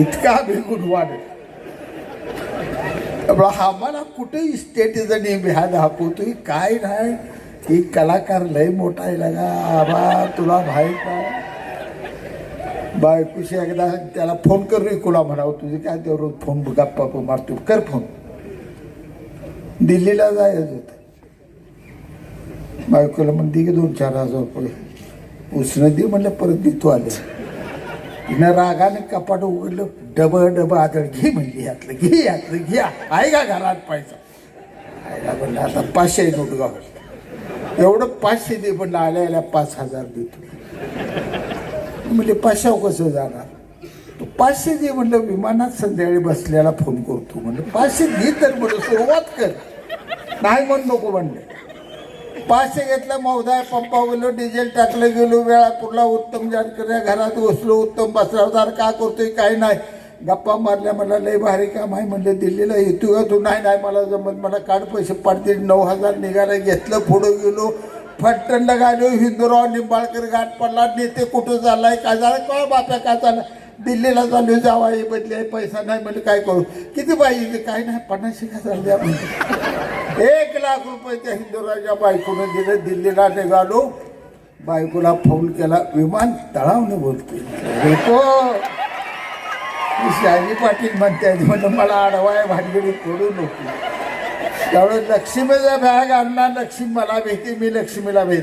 इतका बिलकुल वाढ. त्यामुळं आम्हाला कुठेही स्टेटीजने ह्या दाखवतोय? काय नाही. ही कलाकार लय मोठा आहे लगा. आबा तुला माहीत नाही. बायकोशी एकदा त्याला फोन कर रे कुणा म्हणावं तुझे? काय ते रोज फोन गप्पा मारतो. कर फोन दिल्लीला जायचं होतं. बायकोला म्हणते की दोन चार हजार रुपये. उसणं दे म्हणलं परत देतो आले. हिनं रागाने कपाट उघडलं डब डब आदळ घे म्हणली यातलं घे यातलं घ्या आहे का घरात पैसा? आयला म्हणलं आता पाचशे नोट गाव एवढं पाचशे दे पण आल्या आल्या पाच हजार देतो. म्हणजे पाचशे कसं जाणार? तो पाचशे दे म्हणलं विमानात संध्याकाळी बसल्याला फोन करतो म्हणलं. पाचशे दे तर म्हणलं सुरुवात कर. नाही म्हण नको म्हणलं. पाचशे घेतलं मौदा पंपा गेलो डिझेल टाकलं गेलो वेळापूरला उत्तम जानकर घरात बसलो उत्तम बसरावदार का करतोय काय नाही. गप्पा मारल्या मला लय भारी काम आहे म्हणलं दिल्लीला येतो का तू? नाही नाही मला जमत मला काढ पैसे पडते नऊ हजार निघायला घेतलं पुढं गेलो फट्टणला गालो हिंदूराव निंबाळकर घाट पडला नेते कुठं चाललाय काय झालं? कळ बाप्या काय चाललं? दिल्लीला चालू जावा हे बदली पैसा नाही म्हणजे काय करू? किती पाहिजे काय नाही पन्नास एक हजार द्या म्हणजे एक लाख रुपये त्या हिंदुराच्या बायकोनं दिलं दिल्लीला निघालो. बायकोला फोन केला विमान तळावने बोलते रेको शाजी पाटील म्हणते म्हणलं मला आडवाय भानगडी करू नको. त्यावेळेस लक्ष्मीचा बॅग आणणार लक्ष्मी मला भेटते मी लक्ष्मीला भेटते